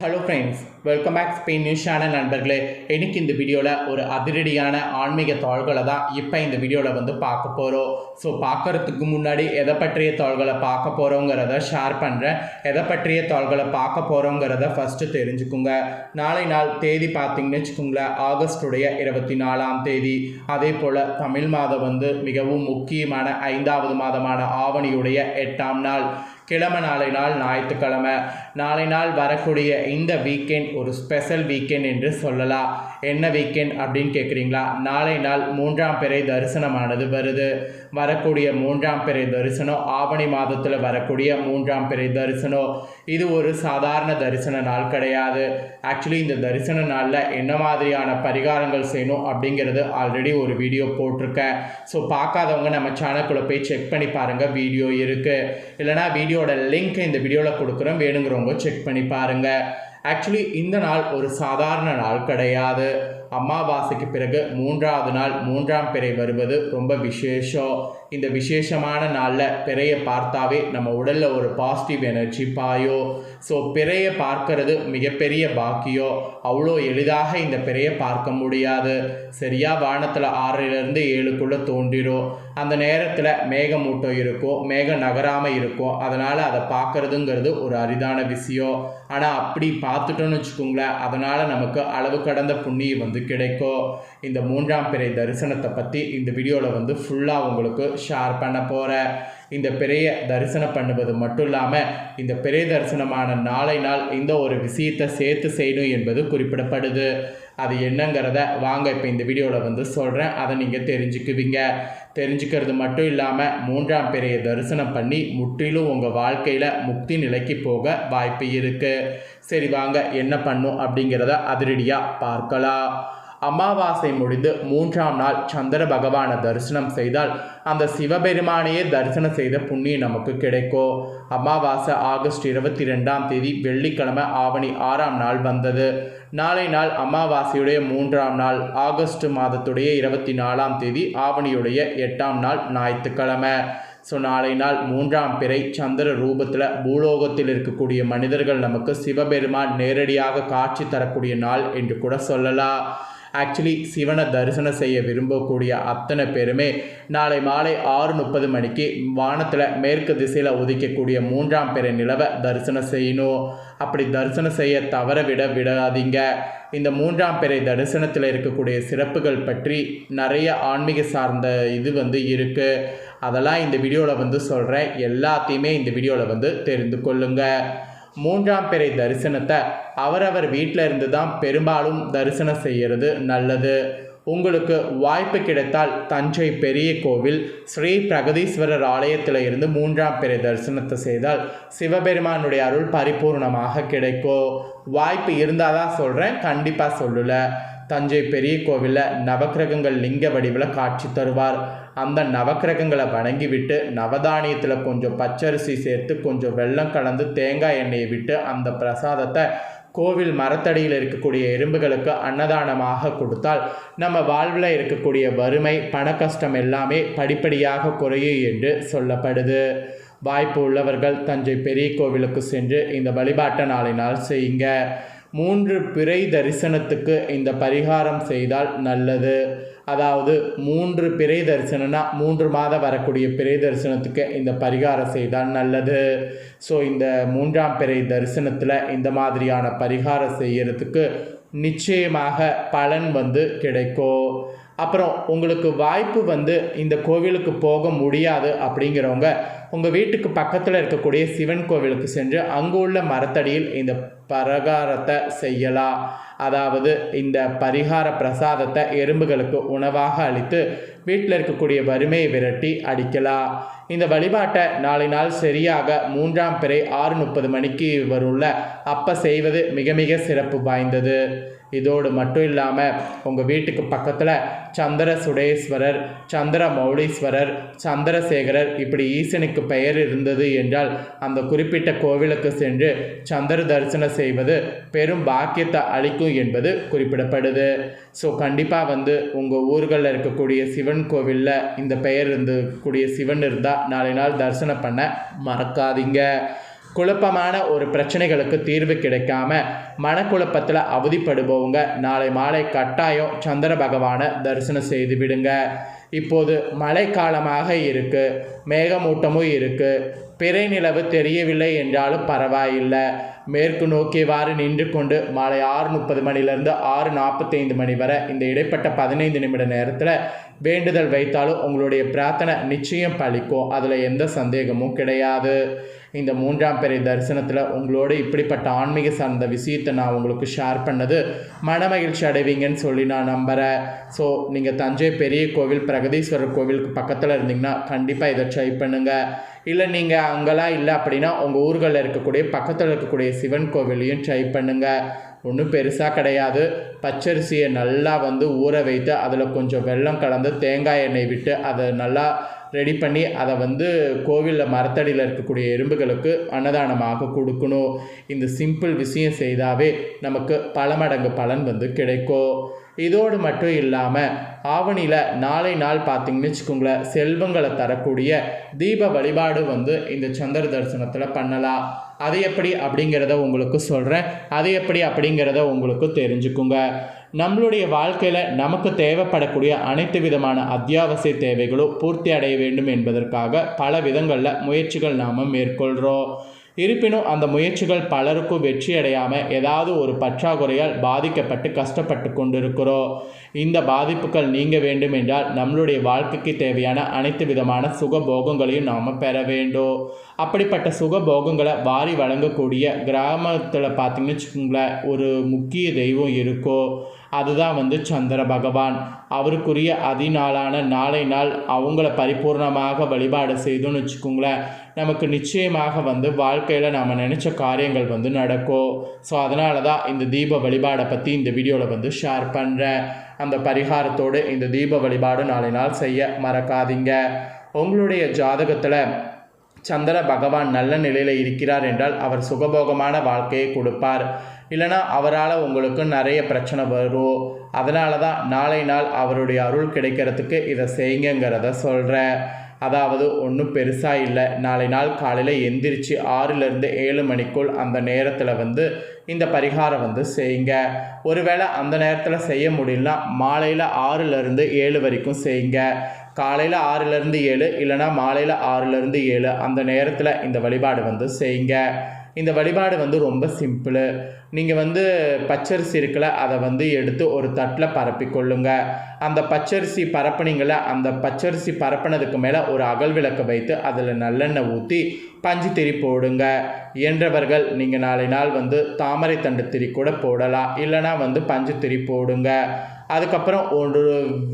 Hello friends welcome back Spain news channel நண்பர்களே. எனக்கு இந்த வீடியோவில் ஒரு அதிரடியான ஆன்மீக தாள்களை தான் இப்போ இந்த வீடியோவில் வந்து பார்க்க போகிறோம் ஸோ பார்க்கறதுக்கு முன்னாடி எதை பற்றிய தாள்களை பார்க்க போகிறோங்கிறத ஷேர் பண்ணுறேன் எதை பற்றிய தாள்களை பார்க்க போகிறோங்கிறத ஃபஸ்ட்டு தெரிஞ்சுக்குங்க. நாளை நாள் தேதி பார்த்தீங்கன்னு வச்சுக்கோங்களேன் ஆகஸ்டுடைய இருபத்தி நாலாம் தேதி. அதே போல் தமிழ் மாதம் வந்து மிகவும் முக்கியமான ஐந்தாவது மாதமான ஆவணியுடைய எட்டாம் நாள். கிழமை நாளை நாள் ஞாயிற்றுக்கிழமை. நாளை நாள் வரக்கூடிய இந்த வீக்கெண்ட் ஒரு ஸ்பெஷல் வீக்கெண்ட் என்று சொல்லலாம். என்ன வீக்கெண்ட் அப்படின்னு கேட்குறீங்களா நாளை நாள் மூன்றாம் பிறை தரிசனமானது வருது. வரக்கூடிய மூன்றாம் பிறை தரிசனம் ஆவணி மாதத்தில் வரக்கூடிய மூன்றாம் பிறை தரிசனம். இது ஒரு சாதாரண தரிசன நாள் கிடையாது. ஆக்சுவலி இந்த தரிசன நாளில் என்ன மாதிரியான பரிகாரங்கள் செய்யணும் அப்படிங்கிறது ஆல்ரெடி ஒரு வீடியோ போட்டிருக்கேன். ஸோ பார்க்காதவங்க நம்ம சேனல்குள்ளே போய் செக் பண்ணி பாருங்கள் வீடியோ இருக்குது இல்லைனா வீடியோட லிங்க் இந்த வீடியோவில் கொடுக்குறோம் வேணுங்கிறவங்க செக் பண்ணி பாருங்கள் ஆக்சுவலி இந்த நாள் ஒரு சாதாரண நாள் கிடையாது. அமாவாசைக்கு பிறகு மூன்றாவது நாள் மூன்றாம் பிறை வருவது ரொம்ப விசேஷம். இந்த விசேஷமான நாளில் பிறையை பார்த்தாவே நம்ம உடலில் ஒரு பாசிட்டிவ் எனர்ஜி பாயோ ஸோ பிறையை பார்க்கறது மிகப்பெரிய பாக்கியம். அவ்வளோ எளிதாக இந்த பிறையை பார்க்க முடியாது. சரியா வானத்தில் ஆறிலிருந்து ஏழுக்குள்ளே தோன்றிடும் அந்த நேரத்தில் மேகமூட்டம் இருக்கும் மேகம் நகராமல் இருக்கும். அதனால் அதை பார்க்குறதுங்கிறது ஒரு அரிதான விஷயம். ஆனால் அப்படி பார்த்துட்டோன்னு வச்சுக்கோங்களேன் அதனால் நமக்கு அளவு கடந்த புண்ணியம் வந்து கிடைக்கும் இந்த மூன்றாம் பிறை தரிசனத்தை பற்றி இந்த வீடியோவில் வந்து ஃபுல்லாக உங்களுக்கு ஷேர் பண்ண போகிறேன் இந்த பெரிய தரிசனம் பண்ணுவது மட்டும் இல்லாமல் இந்த பிறை தரிசனமான நாளை நாள் இந்த ஒரு விஷயத்தை சேர்த்து செய்யணும் என்பது குறிப்பிடப்படுது. அது என்னங்கிறத வாங்க இப்போ இந்த வீடியோவில் வந்து சொல்கிறேன் அதை நீங்கள் தெரிஞ்சுக்குவீங்க. தெரிஞ்சுக்கிறது மட்டும் இல்லாமல் மூன்றாம் பெரிய தரிசனம் பண்ணி முற்றிலும் உங்கள் வாழ்க்கையில் முக்தி நிலைக்கு போக வாய்ப்பு இருக்குது சரி வாங்க என்ன பண்ணும் அப்படிங்கிறத அதிரடியாக பார்க்கலாம். அமாவாசை முடிந்து மூன்றாம் நாள் சந்திர பகவானை தரிசனம் செய்தால் அந்த சிவபெருமானையே தரிசனம் செய்த புண்ணியம் நமக்கு கிடைக்கும். அமாவாசை ஆகஸ்ட் இருபத்தி ரெண்டாம் தேதி வெள்ளிக்கிழமை ஆவணி ஆறாம் நாள் வந்தது. நாளை நாள் அமாவாசையுடைய மூன்றாம் நாள் ஆகஸ்ட் மாதத்துடைய இருபத்தி நாலாம் தேதி ஆவணியுடைய எட்டாம் நாள் ஞாயிற்றுக்கிழமை. ஸோ நாளை நாள் மூன்றாம் பிறை சந்திர ரூபத்தில் பூலோகத்தில் இருக்கக்கூடிய மனிதர்கள் நமக்கு சிவபெருமான் நேரடியாக காட்சி தரக்கூடிய நாள் என்று கூட சொல்லலாம். ஆக்சுவலி சிவனை தரிசனம் செய்ய விரும்பக்கூடிய அத்தனை பேருமே நாளை மாலை ஆறு முப்பது மணிக்கு வானத்தில் மேற்கு திசையில் உதிக்கக்கூடிய மூன்றாம் பிறை நிலவை தரிசனம் செய்யணும். அப்படி தரிசனம் செய்ய தவற விட விடாதீங்க. இந்த மூன்றாம் பிறை தரிசனத்தில் இருக்கக்கூடிய சிறப்புகள் பற்றி நிறைய ஆன்மீக சார்ந்த இது வந்து இருக்குது அதெல்லாம் இந்த வீடியோவில் வந்து சொல்கிறேன் எல்லாத்தையுமே இந்த வீடியோவில் வந்து தெரிந்து கொள்ளுங்கள் மூன்றாம் பிறை தரிசனத்தை அவரவர் வீட்டில் இருந்து தான் பெரும்பாலும் தரிசனம் செய்கிறது நல்லது. உங்களுக்கு வாய்ப்பு கிடைத்தால் தஞ்சை பெரிய கோவில் ஸ்ரீ பிரகதீஸ்வரர் ஆலயத்தில் இருந்து மூன்றாம் பிறை தரிசனத்தை செய்தால் சிவபெருமானுடைய அருள் பரிபூர்ணமாக கிடைக்கும். வாய்ப்பு இருந்தால் தான் சொல்கிறேன் கண்டிப்பாக சொல்லலை. தஞ்சை பெரிய கோவிலில் நவக்கிரகங்கள் லிங்க வடிவில் காட்சி தருவார். அந்த நவக்கிரகங்களை வணங்கிவிட்டு நவதானியத்தில் கொஞ்சம் பச்சரிசி சேர்த்து கொஞ்சம் வெள்ளம் கலந்து தேங்காய் எண்ணெயை விட்டு அந்த பிரசாதத்தை கோவில் மரத்தடியில் இருக்கக்கூடிய எறும்புகளுக்கு அன்னதானமாக கொடுத்தால் நம்ம வாழ்வில் இருக்கக்கூடிய வறுமை பண கஷ்டம் எல்லாமே படிப்படியாக குறையும் என்று சொல்லப்படுது. வாய்ப்பு உள்ளவர்கள் தஞ்சை பெரிய கோவிலுக்கு சென்று இந்த வழிபாட்டை நாளை நாள் செய்யுங்க. மூன்று பிறை தரிசனத்துக்கு இந்த பரிகாரம் செய்தால் நல்லது. அதாவது மூன்று பிறை தரிசனம்னா மூன்று மாதம் வரக்கூடிய பிறை தரிசனத்துக்கு இந்த பரிகாரம் செய்தால் நல்லது. ஸோ இந்த மூன்றாம் பிறை தரிசனத்தில் இந்த மாதிரியான பரிகாரம் செய்கிறதுக்கு நிச்சயமாக பலன் வந்து கிடைக்கும். அப்புறம் உங்களுக்கு வாய்ப்பு வந்து இந்த கோவிலுக்கு போக முடியாது அப்படிங்கிறவங்க உங்கள் வீட்டுக்கு பக்கத்தில் இருக்கக்கூடிய சிவன் கோவிலுக்கு சென்று அங்கு உள்ள மரத்தடியில் இந்த பரகாரத்தை செய்யலாம் அதாவது இந்த பரிகார பிரசாதத்தை எறும்புகளுக்கு உணவாக அளித்து வீட்டில் இருக்கக்கூடிய வறுமையை விரட்டி அடிக்கலாம். இந்த வழிபாட்டை நாளை நாள் சரியாக மூன்றாம் பிறை ஆறு முப்பது மணிக்கு வரும்ல அப்போ செய்வது மிக மிக சிறப்பு வாய்ந்தது. இதோடு மட்டும் இல்லாமல் உங்கள் வீட்டுக்கு பக்கத்தில் சந்திர சுடேஸ்வரர் சந்திர மௌலீஸ்வரர் சந்திரசேகரர் இப்படி ஈசனுக்கு பெயர் இருந்தது என்றால் அந்த குறிப்பிட்ட கோவிலுக்கு சென்று சந்திர தரிசனம் செய்வது பெரும் பாக்கியத்தை அளிக்கும் என்பது குறிப்பிடப்படுது. ஸோ கண்டிப்பாக வந்து உங்கள் ஊர்களில் இருக்கக்கூடிய சிவன் கோவிலில் இந்த பெயர் இருந்தக்கூடிய சிவன் இருந்தால் நாளை நாள் தரிசனம் பண்ண மறக்காதீங்க. குழப்பமான ஒரு பிரச்சனைகளுக்கு தீர்வு கிடைக்காம மனக்குழப்பத்தில் அவதிப்படுபவங்க நாளை மாலை கட்டாயம் சந்திர பகவானை தரிசனம் செய்து விடுங்க. இப்போது மழைக்காலமாக இருக்கு மேகமூட்டமும் இருக்கு. பிறை நிலவு தெரியவில்லை என்றாலும் பரவாயில்லை. மேற்கு நோக்கியவாறு நின்று கொண்டு மாலை ஆறு முப்பது மணிலிருந்து ஆறு நாற்பத்தைந்து மணி வரை இந்த இடைப்பட்ட பதினைந்து நிமிட நேரத்தில் வேண்டுதல் வைத்தாலும் உங்களுடைய பிரார்த்தனை நிச்சயம் பலிக்கும். அதில் எந்த சந்தேகமும் கிடையாது. இந்த மூன்றாம் பிறை தரிசனத்தில் உங்களோட இப்படிப்பட்ட ஆன்மீக சார்ந்த விஷயத்தை நான் உங்களுக்கு ஷேர் பண்ணது மனமகிழ்ச்சி அடைவீங்கன்னு சொல்லி நான் நம்புகிறேன் ஸோ நீங்கள் தஞ்சை பெரிய கோவில் பிரகதீஸ்வரர் கோவிலுக்கு பக்கத்தில் இருந்தீங்கன்னா கண்டிப்பாக இதை ட்ரை பண்ணுங்கள் இல்லை நீங்கள் அங்கெல்லாம் இல்லை அப்படின்னா உங்கள் ஊர்களில் இருக்கக்கூடிய பக்கத்தில் இருக்கக்கூடிய சிவன் கோவிலையும் ட்ரை பண்ணுங்கள் ஒன்றும் பெருசாக கிடையாது. பச்சரிசியை நல்லா வந்து ஊற வைத்து அதில் கொஞ்சம் வெள்ளம் கலந்து தேங்காய் எண்ணெய் விட்டு அதை நல்லா ரெடி பண்ணி அதை வந்து கோவிலில் மரத்தடியில் இருக்கக்கூடிய எறும்புகளுக்கு அன்னதானமாக கொடுக்கணும். இந்த சிம்பிள் விஷயம் செய்தாவே நமக்கு பல மடங்கு பலன் வந்து கிடைக்கும். இதோடு மட்டும் இல்லாமல் ஆவணியில் நாளை நாள் பார்த்தீங்கன்னு வச்சுக்கோங்களேன் செல்வங்களை தரக்கூடிய தீப வழிபாடு வந்து இந்த சந்திர தரிசனத்தில் பண்ணலாம். அது எப்படி அப்படிங்கிறத உங்களுக்கு சொல்கிறேன் அது எப்படி அப்படிங்கிறத உங்களுக்கு தெரிஞ்சுக்குங்க. நம்மளுடைய வாழ்க்கையில் நமக்கு தேவைப்படக்கூடிய அனைத்து விதமான அத்தியாவசிய தேவைகளும் பூர்த்தி அடைய வேண்டும் என்பதற்காக பல விதங்களில் முயற்சிகள் நாம் மேற்கொள்கிறோம் இருப்பினும் அந்த முயற்சிகள் பலருக்கும் வெற்றியடையாமல் ஏதாவது ஒரு பற்றாக்குறையால் பாதிக்கப்பட்டு கஷ்டப்பட்டு கொண்டிருக்கிறோம். இந்த பாதிப்புகள் நீங்க வேண்டும் என்றால் நம்மளுடைய வாழ்க்கைக்கு தேவையான அனைத்து விதமான சுகபோகங்களையும் நாம் பெற வேண்டும். அப்படிப்பட்ட சுகபோகங்களை வாரி வழங்கக்கூடிய கிராமத்தில் பார்த்தீங்கன்னு வச்சுக்கோங்களேன் ஒரு முக்கிய தெய்வம் இருக்கோ அதுதான் வந்து சந்திர பகவான். அவருக்குரிய அதிநாளான நாளை நாள் அவங்கள பரிபூர்ணமாக வழிபாடு செய்தோன்னு வச்சுக்கோங்களேன். நமக்கு நிச்சயமாக வந்து வாழ்க்கையில் நாம் நினச்ச காரியங்கள் வந்து நடக்கும். ஸோ அதனால தான் இந்த தீப வழிபாடை பற்றி இந்த வீடியோவில் வந்து ஷேர் பண்ணுறேன் அந்த பரிகாரத்தோடு இந்த தீப வழிபாடு நாளை நாள் செய்ய மறக்காதீங்க. உங்களுடைய ஜாதகத்தில் சந்திர பகவான் நல்ல நிலையில் இருக்கிறார் என்றால் அவர் சுகபோகமான வாழ்க்கையை கொடுப்பார். இல்லைனா அவரால் உங்களுக்கு நிறைய பிரச்சனை வரும். அதனால தான் நாளை நாள் அவருடைய அருள் கிடைக்கிறதுக்கு இதை செய்யுங்கிறத சொல்கிறேன் அதாவது ஒன்றும் பெருசாக இல்லை. நாளை நாள் காலையில் எந்திரிச்சு ஆறுலேருந்து ஏழு மணிக்குள் அந்த நேரத்தில் வந்து இந்த பரிகாரம் வந்து செய்யுங்க. ஒருவேளை அந்த நேரத்தில் செய்ய முடியலனா மாலையில் ஆறுலேருந்து ஏழு வரைக்கும் செய்யுங்க. காலையில் ஆறுலேருந்து ஏழு இல்லைனா மாலையில் ஆறுலேருந்து ஏழு அந்த நேரத்தில் இந்த வழிபாடு வந்து செய்யுங்க. இந்த வழிபாடு வந்து ரொம்ப சிம்பிள். நீங்கள் வந்து பச்சரிசி இருக்குல்ல அதை வந்து எடுத்து ஒரு தட்டில் பரப்பிக்கொள்ளுங்க அந்த பச்சரிசி பரப்புனீங்கள அந்த பச்சரிசி பரப்புனதுக்கு மேலே ஒரு அகல் விளக்கு வைத்து அதில் நல்லெண்ணெய் ஊற்றி பஞ்சு திரி போடுங்க. இயன்றவர்கள் நீங்கள் நாளை நாள் வந்து தாமரை தண்டு திரி கூட போடலாம். இல்லைனா வந்து பஞ்சு திரி போடுங்க. அதுக்கப்புறம் ஒரு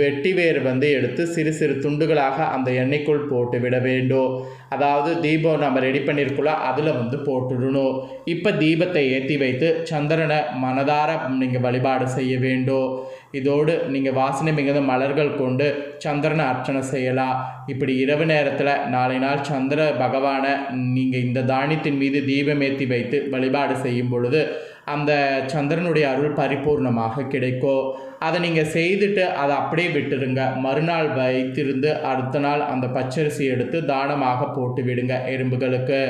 வெட்டி வேர் வந்து எடுத்து சிறு சிறு துண்டுகளாக அந்த எண்ணெய்க்குள் போட்டு விட வேண்டும். அதாவது தீபம் நம்ம ரெடி பண்ணியிருக்கோம்ல அதில் வந்து போட்டுடணும். இப்போ தீபத்தை ஏற்றி வைத்து சந்திரனை மனதார நீங்கள் வழிபாடு செய்ய வேண்டும். இதோடு நீங்கள் வாசனை மிகுந்த மலர்கள் கொண்டு சந்திரனை அர்ச்சனை செய்யலாம் இப்படி இரவு நேரத்தில் நாளை நாள் சந்திர பகவானை நீங்கள் இந்த தானியத்தின் மீது தீபம் ஏற்றி வைத்து வழிபாடு செய்யும் பொழுது அந்த சந்திரனுடைய அருள் பரிபூர்ணமாக கிடைக்கும் அதை நீங்கள் செய்துட்டு அதை அப்படியே விட்டுருங்க. மறுநாள் வைத்திருந்து அடுத்த நாள் அந்த பச்சரிசி எடுத்து தானமாக போட்டு விடுங்க எறும்புகளுக்கு.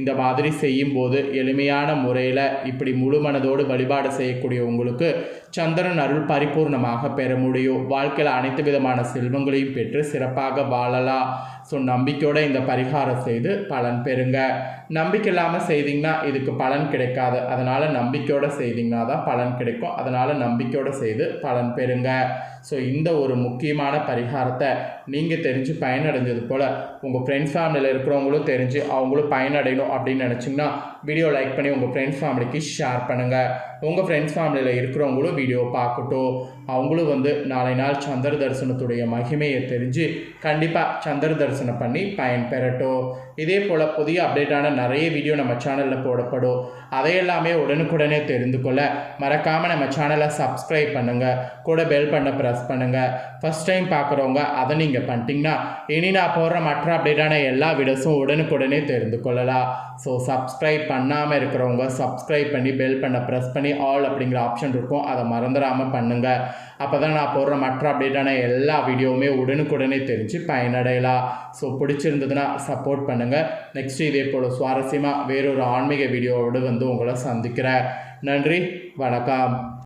இந்த மாதிரி செய்யும்போது எளிமையான முறையில் இப்படி முழு மனதோடு வழிபாடு செய்யக்கூடிய உங்களுக்கு சந்திரன் அருள் பரிபூர்ணமாக பெற முடியும். வாழ்க்கையில் அனைத்து விதமான செல்வங்களையும் பெற்று சிறப்பாக வாழலாம். ஸோ நம்பிக்கையோட இந்த பரிகாரம் செய்து பலன் பெறுங்க. நம்பிக்கை இல்லாமல் செய்தீங்கன்னா இதுக்கு பலன் கிடைக்காது. அதனால் நம்பிக்கையோடு செய்தீங்கன்னா தான் பலன் கிடைக்கும். அதனால் நம்பிக்கையோடு செய்து பலன் பெறுங்க. ஸோ இந்த ஒரு முக்கியமான பரிகாரத்தை நீங்கள் தெரிஞ்சு பயனடைஞ்சது போல் உங்கள் ஃப்ரெண்ட்ஸ் ஃபேமிலியில் இருக்கிறவங்களும் தெரிஞ்சு அவங்களும் பயனடையணும் அப்படின்னு நினச்சிங்கன்னா வீடியோ லைக் பண்ணி உங்கள் ஃப்ரெண்ட்ஸ் ஃபேமிலிக்கு ஷேர் பண்ணுங்கள் உங்கள் ஃப்ரெண்ட்ஸ் ஃபேமிலியில் இருக்கிறவங்களும் வீடியோ பார்க்கட்டும். அவங்களும் வந்து நாளை நாள் சந்திர தரிசனத்துடைய மகிமையை தெரிஞ்சு கண்டிப்பாக சந்திர தரிசனம் பண்ணி பயன் பெறட்டும். இதே போல் புதிய அப்டேட்டான நிறைய வீடியோ நம்ம சேனலில் போடப்படும். அதையெல்லாமே உடனுக்குடனே தெரிந்து கொள்ள மறக்காமல் நம்ம சேனலை சப்ஸ்கிரைப் பண்ணுங்கள் கூட பெல் பண்ண ப்ரெஸ் பண்ணுங்கள் ஃபஸ்ட் டைம் பார்க்குறவங்க அதை நீங்கள் பண்ணிட்டீங்கன்னா இனி நான் போடுற மற்ற அப்டேட்டான எல்லா வீடியோஸும் உடனுக்குடனே தெரிந்து கொள்ளலாம். ஸோ சப்ஸ்கிரைப் பண்ணாமல் இருக்கிறவங்க சப்ஸ்கிரைப் பண்ணி பெல் பண்ண ப்ரெஸ் பண்ணி ஆல் அப்படிங்கிற ஆப்ஷன் இருக்கும். அதை மறந்துடாமல் பண்ணுங்கள் அப்போ தான் நான் போடுற மற்ற அப்டேட்டான எல்லா வீடியோவுமே உடனுக்குடனே தெரிஞ்சு பயனடையலாம் ஸோ பிடிச்சிருந்ததுன்னா சப்போர்ட் பண்ணுங்கள் நெக்ஸ்ட் இதே போல் சுவாரஸ்யமாக வேறொரு ஆன்மீக வீடியோவோடு வந்து உங்களை சந்திக்கிறேன். நன்றி வணக்கம்.